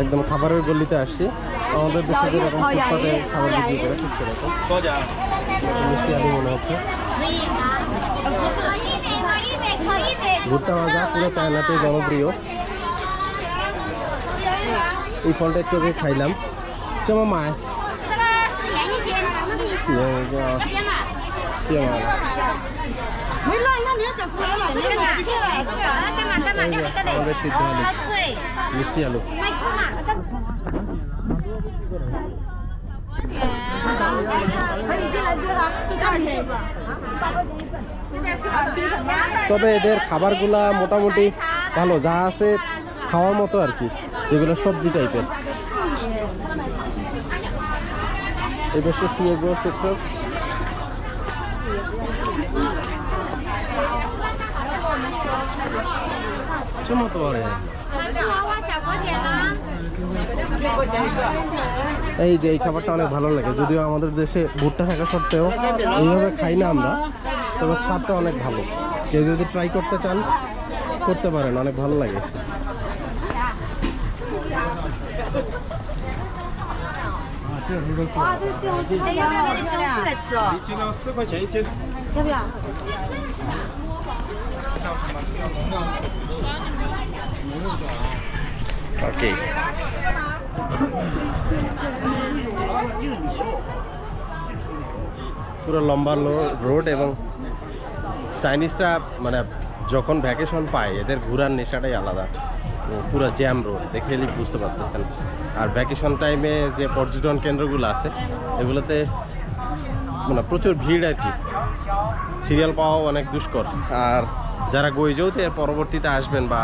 একদম খাবারের গলিতে আসছি আমাদের দেশে যেরকম ফুটপাতে খাবার বিক্রি করে ঠিক সেরকম মিষ্টি আলু মনে হচ্ছে ভুট্টা ভাজা পুরো চায়নাতে জনপ্রিয় এই ফলটা একটু খাইলাম চমা মায় মিষ্টি আলু তবে এদের খাবারগুলা মোটামুটি ভালো, যা আছে খাওয়ার মতো আর কি, যেগুলো সবজি টাইপের এই বছর সুযোগ্য সেক্টর চুমো তো আরে 是娃娃小锅姐呢？ এই যে এই খাবারটা অনেক ভালো লাগে যদিও আমাদের দেশে ভুট্টা থাকা সত্ত্বেও এইভাবে খাই না আমরা তবে স্বাদটা অনেক ভালো কেউ যদি ট্রাই করতে চান করতে পারেন অনেক ভালো লাগে 哇，这西红柿，哎，要不要买点西红柿来吃哦？一斤要四块钱一斤。要不要？ ওকে পুরো লম্বা রোড এবং চাইনিজরা মানে যখন ভ্যাকেশন পায়, এদের ঘোরার নেশাটাই আলাদা। পুরো জ্যাম রোড দেখলেই বুঝতে পারতেছেন। আর ভ্যাকেশন টাইমে যে পর্যটন কেন্দ্রগুলো আছে, এগুলোতে মানে প্রচুর ভিড় আর কি। সিরিয়াল পাওয়া অনেক দুষ্কর। আর যারা গৈজৌতে এর পরবর্তীতে আসবেন বা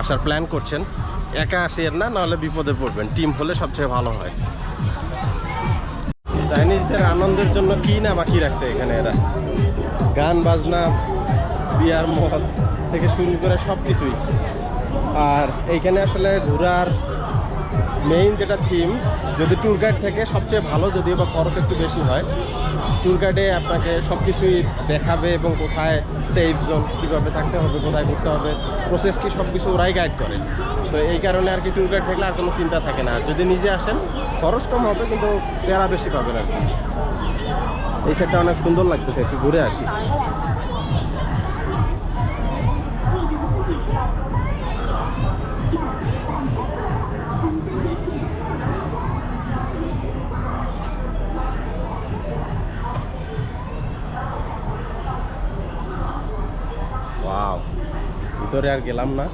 আসার প্ল্যান করছেন, একা আসেন না, নাহলে বিপদে পড়বেন। টিম হলে সবচেয়ে ভালো হয়। চাইনিজদের আনন্দের জন্য কি না বাকি রাখছে এখানে এরা? গান, বাজনা, বিয়ার, মদ থেকে শুরু করে সব কিছুই আর এইখানে আসলে ঘোরার মেইন যেটা থিম যদি ট্যুর গাইড থেকে, সবচেয়ে ভালো যদিও বা খরচ একটু বেশি হয় ট্যুর গাইডে আপনাকে সব কিছুই দেখাবে এবং কোথায় সেফ জোন কীভাবে থাকতে হবে, কোথায় ঘুরতে হবে প্রসেস কি সব কিছু ওরাই গাইড করে। তো এই কারণে আর কি ট্যুর গাইড থাকলে আর কোনো চিন্তা থাকে না। যদি নিজে আসেন, খরচ কম হবে, কিন্তু পেয়ারা বেশি পাবেন আর কি। এই সেটটা অনেক সুন্দর লাগতেছে, একটু ঘুরে আসি। ওয়াও ভিতরে আর গেলাম না।